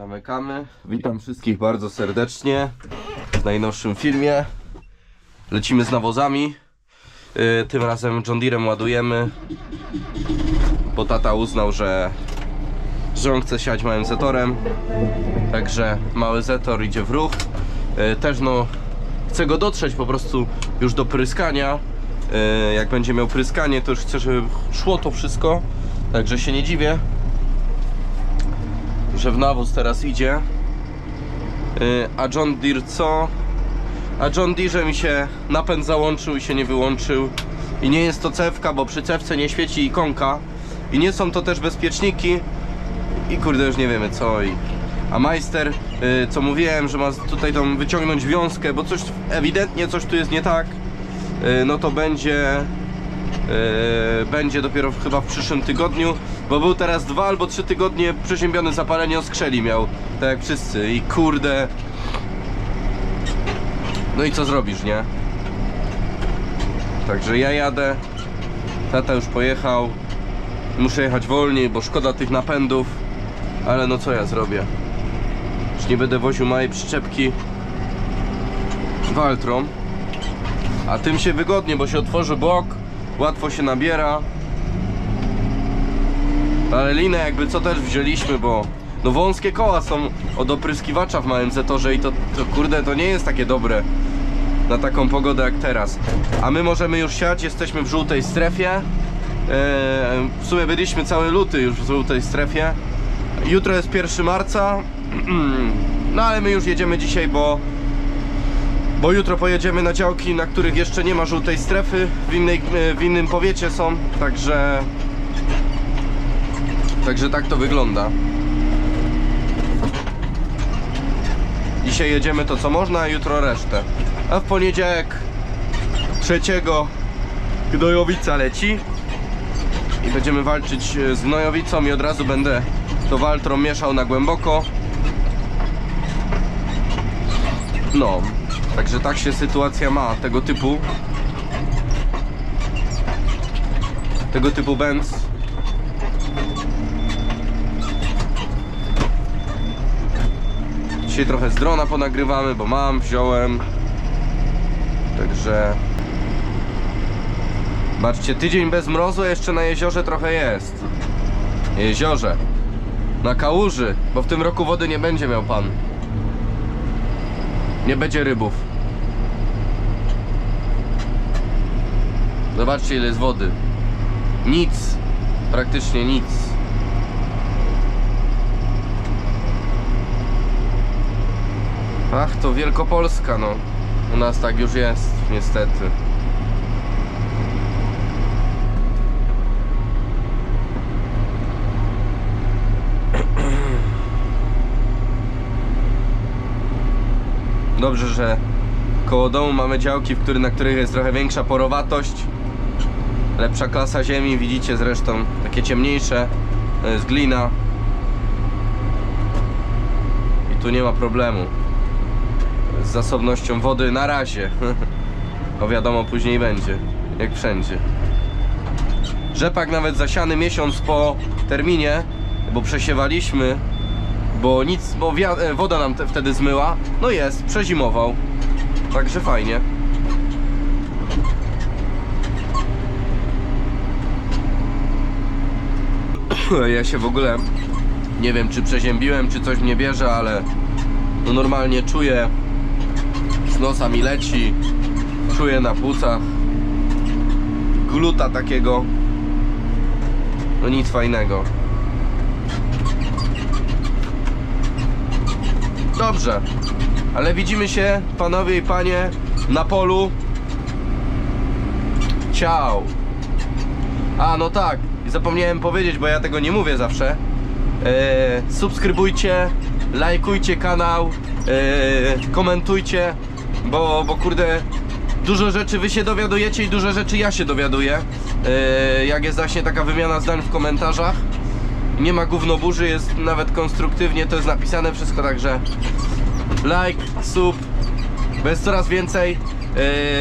Zamykamy. Witam wszystkich bardzo serdecznie w najnowszym filmie. Lecimy z nawozami. Yy, tym razem John Deerem ładujemy, bo tata uznał, że, że on chce siać małym zetorem. Także mały zetor idzie w ruch. Yy, też no, chcę go dotrzeć po prostu już do pryskania. Yy, jak będzie miał pryskanie, to już chcę, żeby szło to wszystko. Także się nie dziwię, że w nawóz teraz idzie. Yy, A John Deere co? A John Deere mi się napęd załączył i się nie wyłączył. I nie jest to cewka, bo przy cewce nie świeci ikonka. I nie są to też bezpieczniki. I kurde już nie wiemy co. I... A majster, yy, co mówiłem, że ma tutaj tą wyciągnąć wiązkę, bo coś ewidentnie coś tu jest nie tak. Yy, No to będzie będzie dopiero chyba w przyszłym tygodniu, bo był teraz dwa albo trzy tygodnie przeziębiony zapalenie oskrzeli miał, tak jak wszyscy. I kurde. No i co zrobisz, nie? Także ja jadę. Tata już pojechał. Muszę jechać wolniej, bo szkoda tych napędów. Ale no co ja zrobię? Już nie będę woził małej przyczepki. Waltron a tym się wygodnie, bo się otworzy bok, łatwo się nabiera. Ale linę jakby co też wzięliśmy, bo no wąskie koła są od opryskiwacza w małym zetorze i to, to kurde to nie jest takie dobre na taką pogodę jak teraz. A my możemy już siać, jesteśmy w żółtej strefie. Eee, w sumie byliśmy cały luty już w żółtej strefie. Jutro jest 1 marca. No ale my już jedziemy dzisiaj, bo bo jutro pojedziemy na działki, na których jeszcze nie ma żółtej strefy, w, innej, e, w innym powiecie są, także Także tak to wygląda. Dzisiaj jedziemy to co można, a jutro resztę. A w poniedziałek trzeciego Gnojowica leci. I będziemy walczyć e, z gnojowicą i od razu będę to waltrą mieszał na głęboko. No, także tak się sytuacja ma tego typu. Tego typu Benz. Dzisiaj trochę z drona ponagrywamy, bo mam, wziąłem. Także Zobaczcie, tydzień bez mrozu, jeszcze na jeziorze trochę jest. Jeziorze. Na kałuży, bo w tym roku wody nie będzie miał pan. Nie będzie rybów. Zobaczcie ile jest wody. Nic. Praktycznie nic. Ach, to Wielkopolska, no. U nas tak już jest, niestety. Dobrze, że koło domu mamy działki, w który, na których jest trochę większa porowatość. Lepsza klasa ziemi, widzicie zresztą takie ciemniejsze. To jest glina. I tu nie ma problemu z zasobnością wody na razie. Bo wiadomo, później będzie, jak wszędzie. Rzepak nawet zasiany miesiąc po terminie, bo przesiewaliśmy bo nic, bo e, woda nam te, wtedy zmyła. No jest, przezimował. Także fajnie. Ja się w ogóle nie wiem, czy przeziębiłem, czy coś mnie bierze, ale no normalnie czuję z nosa mi leci, czuję na płucach gluta takiego. No nic fajnego. Dobrze, ale widzimy się, panowie i panie, na polu. Ciao. A, no tak, zapomniałem powiedzieć, bo ja tego nie mówię zawsze. E, subskrybujcie, lajkujcie kanał, e, komentujcie, bo, bo kurde, dużo rzeczy wy się dowiadujecie i dużo rzeczy ja się dowiaduję. E, jak jest właśnie taka wymiana zdań w komentarzach. Nie ma gównoburzy, jest nawet konstruktywnie, to jest napisane wszystko, także like, sub, bo jest coraz więcej.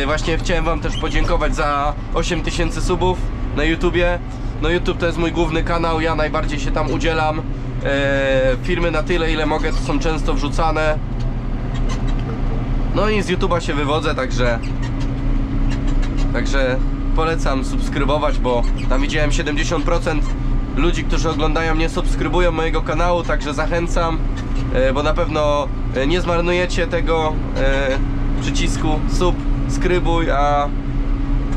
Yy, właśnie chciałem wam też podziękować za 8000 subów na YouTubie. No YouTube to jest mój główny kanał, ja najbardziej się tam udzielam. E, filmy na tyle ile mogę to są często wrzucane. No i z YouTube'a się wywodzę, także Także polecam subskrybować, bo tam widziałem 70% ludzi, którzy oglądają nie subskrybują mojego kanału, także zachęcam, e, bo na pewno e, nie zmarnujecie tego e, przycisku subskrybuj, a,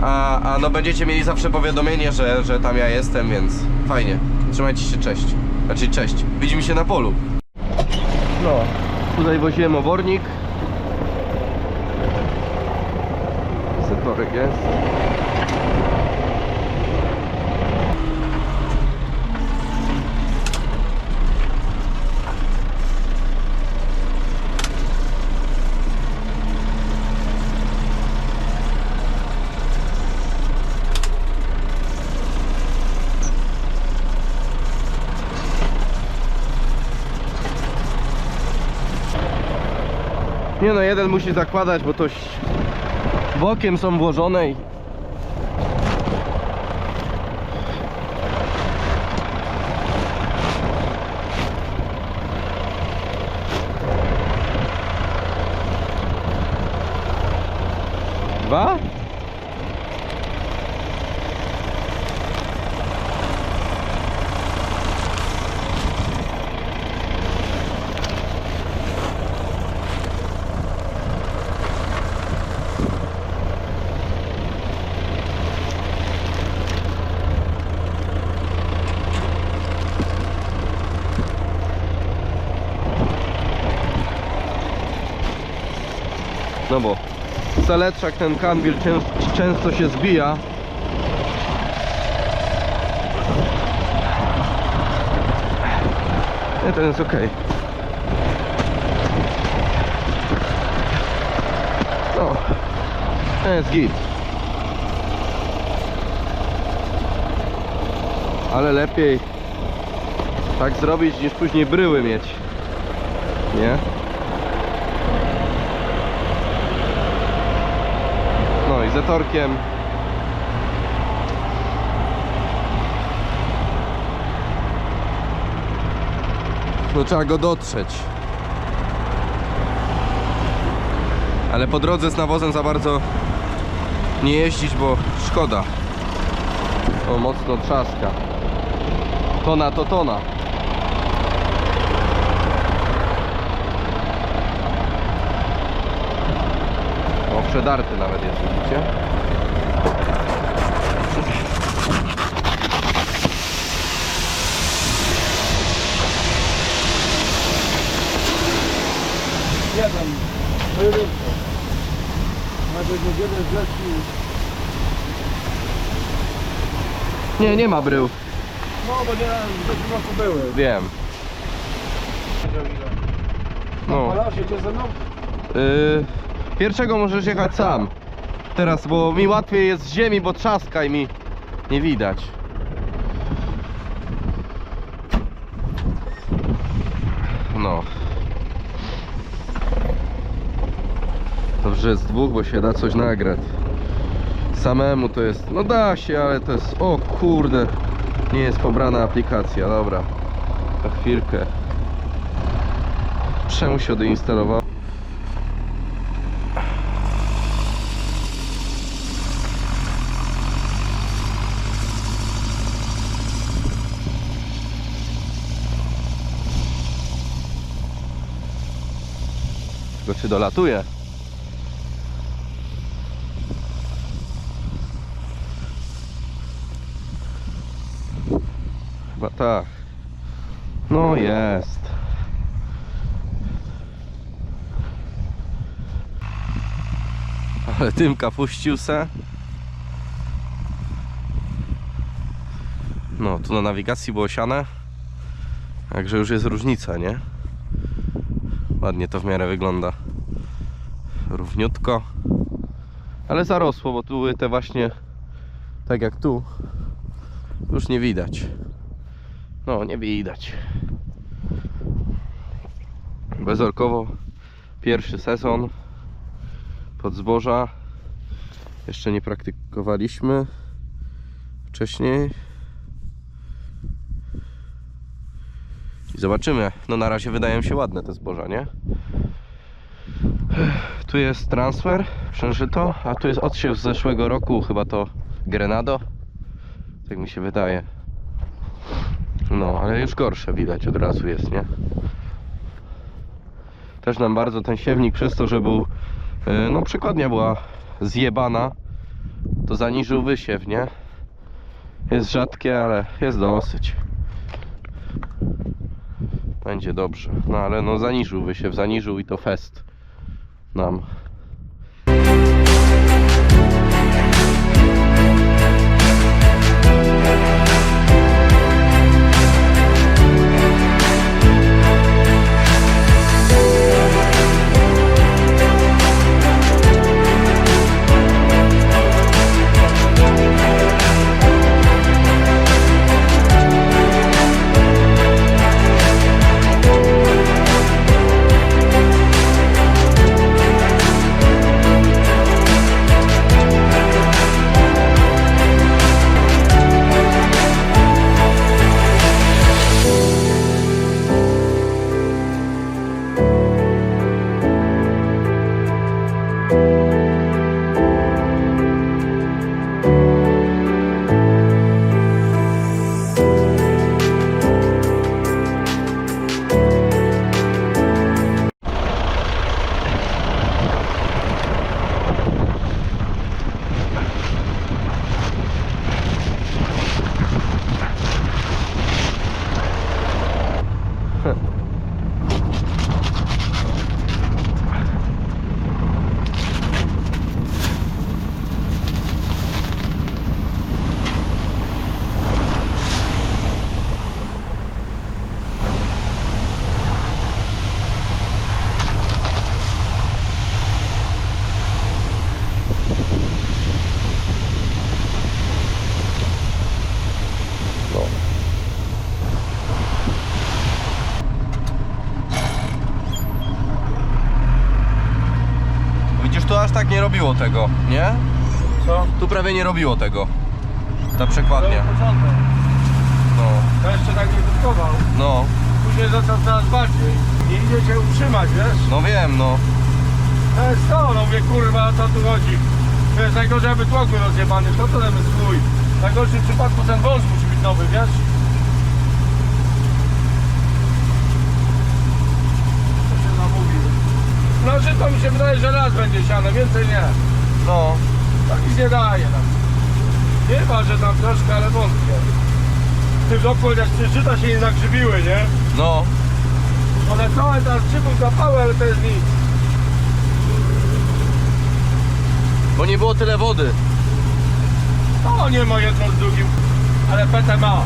a, a no będziecie mieli zawsze powiadomienie, że, że tam ja jestem, więc fajnie. Trzymajcie się, cześć. Znaczy cześć. Widzimy się na polu. No, tutaj woziłem obornik. Zatorek jest. Nie no, jeden musi zakładać, bo to bokiem są włożone i... Dwa? No bo zaletrzak ten często, często się zbija. Nie, ten jest ok. No, ten jest git. Ale lepiej tak zrobić niż później bryły mieć. Nie? No i zatorkiem. No trzeba go dotrzeć. Ale po drodze z nawozem za bardzo nie jeździć, bo szkoda. O, mocno trzaska. Tona to tona. Przedarty nawet jest, widzicie? Jeden, pojedynczy. Nawet nie jeden zlecił. Nie, nie ma brył. No bo nie, do roku były. Wiem. No. Ale jedzie ze mną? Yy, pierwszego możesz jechać sam. Teraz, bo mi łatwiej jest z ziemi, bo trzaska i mi nie widać. No. Dobrze jest dwóch, bo się da coś nagrać. Samemu to jest, no da się, ale to jest, o kurde, nie jest pobrana aplikacja, dobra. Na chwilkę. Czemu się odinstalował? Czy dolatuje? Chyba tak. No jest. Ale Tymka puścił se. No, tu na nawigacji było siane. Także już jest różnica, nie? Ładnie to w miarę wygląda równiutko. Ale zarosło, bo tu były te właśnie tak jak tu już nie widać. No nie widać. Bezorkowo pierwszy sezon pod zboża. Jeszcze nie praktykowaliśmy wcześniej. I zobaczymy. No na razie wydają się ładne te zboża nie? Tu jest transfer, przężyto, a tu jest odsiew z zeszłego roku, chyba to Grenado. Tak mi się wydaje. No, ale już gorsze widać od razu jest, nie? Też nam bardzo ten siewnik przez to, że był, e, no przykładnia była zjebana, to zaniżył wysiew, nie? Jest rzadkie, ale jest dosyć. Będzie dobrze. No ale no zaniżył wysiew, zaniżył i to fest nam. Robiło tego, nie? Co? Tu prawie nie robiło tego. Ta przekładnia. No, To jeszcze tak nie kutkował. no, Później zaczął coraz bardziej. Nie idzie się utrzymać, wiesz? no wiem, no. To jest to, no mówię, kurwa, o co tu chodzi? To jest najgorzej, aby tłok był rozjebany, to to jest swój. W najgorszym przypadku ten wąż musi być nowy, wiesz? Co się zamówi? No, że to mi się wydaje, że raz będzie siane, więcej nie. No, Tak nic nie daje nam. Nie ma, że tam troszkę, ale wątpię. Ty w roku chociaż żyta się nie nagrzybiły, nie? no. One całe teraz szybą zapały, ale to jest nic. Bo nie było tyle wody. To nie ma jedno z drugim, ale PT ma.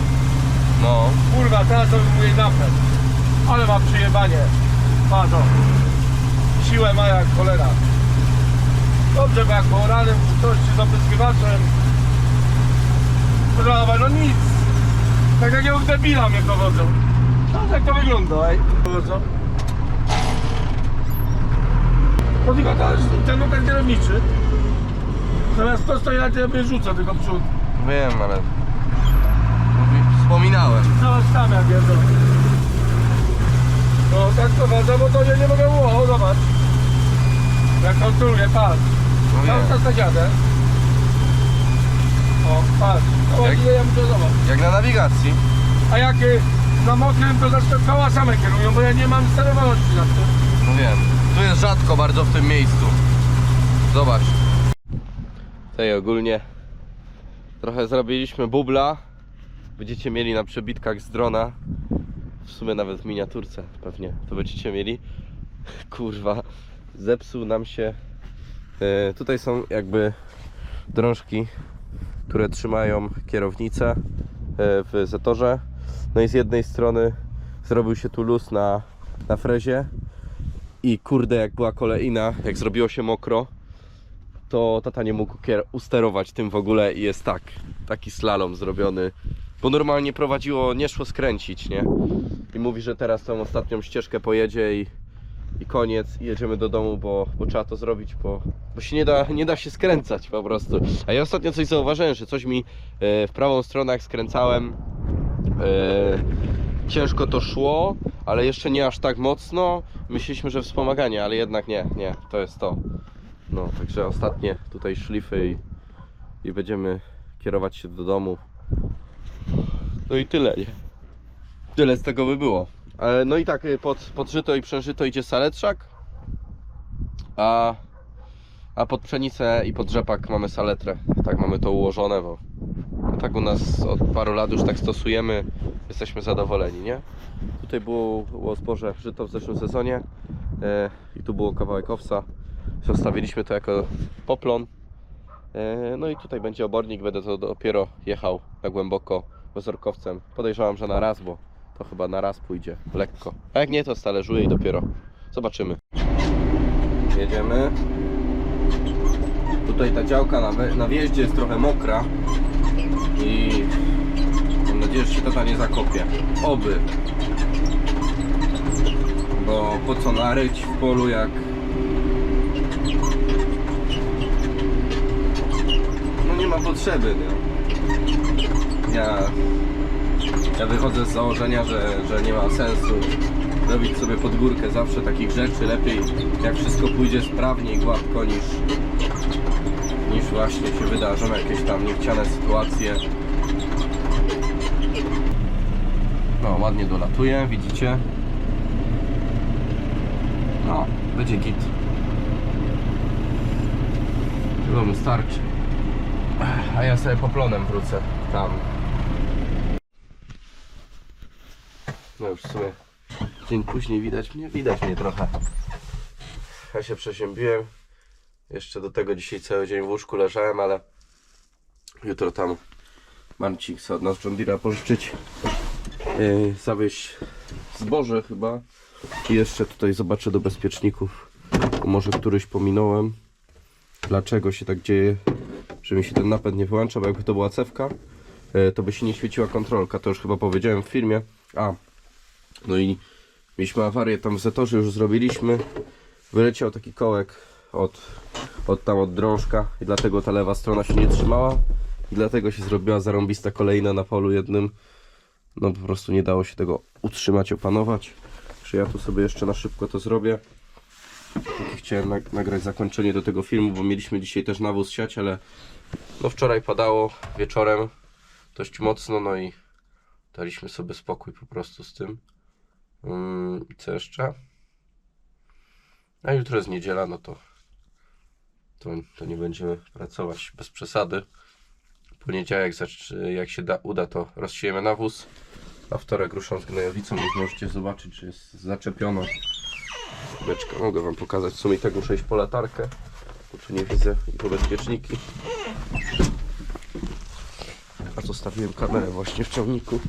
No. Kurwa, teraz to mówię napęd. Ale ma przyjebanie. Ma to. Siłę ma jak cholera. Dobrze, bo jak po ranem coś z opryskiwaczem. Prawa, no nic. Tak jak ja debila mnie dowodzą. No tak to wygląda, ej. Dowodzą. No tylko to jest ten lokal kierowniczy. Zamiast to stoi na ciebie rzucę tylko przód. Wiem, ale... Wspominałem. Zobacz tam jak jeżdżą. No tak to woda, bo to nie, nie mogę było, zobacz. Jak kontroluję, patrz. No Cały czas tak jadę. O, patrz. O, Jak- ile ja muszę zobacz. Jak na nawigacji. A jak y, na mokrym to zawsze koła same kierują, bo ja nie mam sterowalności na tym. No wiem. Tu jest rzadko bardzo w tym miejscu. Zobacz. Tutaj ogólnie trochę zrobiliśmy bubla. Będziecie mieli na przebitkach z drona. W sumie nawet w miniaturce pewnie to będziecie mieli. Kurwa, zepsuł nam się. E, tutaj są jakby drążki, które trzymają kierownicę e, w zatorze. No i z jednej strony zrobił się tu luz na, na frezie. I kurde, jak była kolejna, jak zrobiło się mokro, to tata nie mógł usterować tym w ogóle i jest tak, taki slalom zrobiony. Bo normalnie prowadziło, nie szło skręcić, nie? I mówi, że teraz tą ostatnią ścieżkę pojedzie i, i koniec, i jedziemy do domu, bo, bo trzeba to zrobić, bo, bo się nie da, nie da się skręcać po prostu. A ja ostatnio coś zauważyłem, że coś mi e, w prawą stronę jak skręcałem, e, ciężko to szło, ale jeszcze nie aż tak mocno. Myśleliśmy, że wspomaganie, ale jednak nie, nie, to jest to. No, także ostatnie tutaj szlify i, i będziemy kierować się do domu. No i tyle, nie? Tyle z tego by było. E, No i tak y, pod, pod żyto i przężyto idzie saletrzak, a, a pod pszenicę i pod rzepak mamy saletrę. Tak mamy to ułożone, bo tak u nas od paru lat już tak stosujemy. Jesteśmy zadowoleni, nie? Tutaj było, było zboże żyto w zeszłym sezonie e, i tu było kawałek owsa. Zostawiliśmy to jako poplon. E, no i tutaj będzie obornik, będę to dopiero jechał na głęboko bezorkowcem. Podejrzewam, że na raz, bo to chyba na raz pójdzie lekko. A jak nie, to stależuję i dopiero zobaczymy. Jedziemy. Tutaj ta działka na, na wjeździe jest trochę mokra i mam nadzieję, że się tata nie zakopie. Oby. Bo po co naryć w polu jak no nie ma potrzeby, nie? Ja, ja wychodzę z założenia, że, że nie ma sensu robić sobie pod górkę zawsze takich rzeczy. Lepiej jak wszystko pójdzie sprawnie i gładko niż, niż właśnie się wydarzą jakieś tam niechciane sytuacje. No, ładnie dolatuje, widzicie? No, będzie git. Chyba mu starczy. A ja sobie poplonem wrócę tam. No już w sumie dzień później widać mnie, widać mnie trochę. Ja się przeziębiłem. Jeszcze do tego dzisiaj cały dzień w łóżku leżałem, ale jutro tam Marcin chce od nas John Deere'a pożyczyć. Yy, zawieźć zboże chyba. I jeszcze tutaj zobaczę do bezpieczników. Może któryś pominąłem. Dlaczego się tak dzieje, że mi się ten napęd nie wyłącza, bo jakby to była cewka, yy, to by się nie świeciła kontrolka. To już chyba powiedziałem w filmie. A, no i mieliśmy awarię tam w Zetorze, już zrobiliśmy. Wyleciał taki kołek od, od tam od drążka i dlatego ta lewa strona się nie trzymała. I dlatego się zrobiła zarąbista kolejna na polu jednym. No po prostu nie dało się tego utrzymać, opanować. Że ja tu sobie jeszcze na szybko to zrobię. Takie chciałem nag- nagrać zakończenie do tego filmu, bo mieliśmy dzisiaj też nawóz siać, ale no wczoraj padało wieczorem dość mocno, no i daliśmy sobie spokój po prostu z tym. I co jeszcze? A jutro jest niedziela, no to, to, to nie będziemy pracować bez przesady. Poniedziałek, jak się da, uda, to rozsiejemy nawóz. A wtorek ruszam z gnojowicą, już możecie zobaczyć, czy jest zaczepiona. Beczka, mogę Wam pokazać. W sumie tak muszę iść po latarkę, bo tu nie widzę i po bezpieczniki. A zostawiłem kamerę właśnie w ciągniku.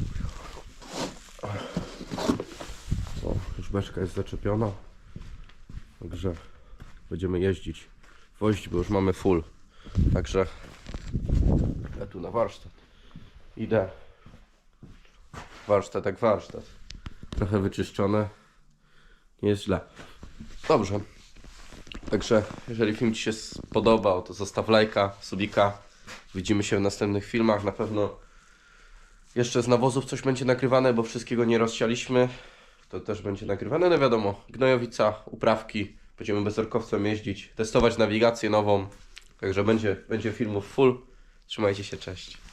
O, już beczka jest zaczepiona. Także będziemy jeździć. Wozić, bo już mamy full. Także ja tu na warsztat. Idę. Warsztat jak warsztat. Trochę wyczyszczone. Nie jest źle. Dobrze. Także jeżeli film Ci się spodobał, to zostaw lajka, subika. Widzimy się w następnych filmach. Na pewno jeszcze z nawozów coś będzie nagrywane, bo wszystkiego nie rozsialiśmy. To też będzie nagrywane. No wiadomo, gnojowica, uprawki. Będziemy bezorkowcem jeździć, testować nawigację nową. Także będzie, będzie filmów full. Trzymajcie się, cześć.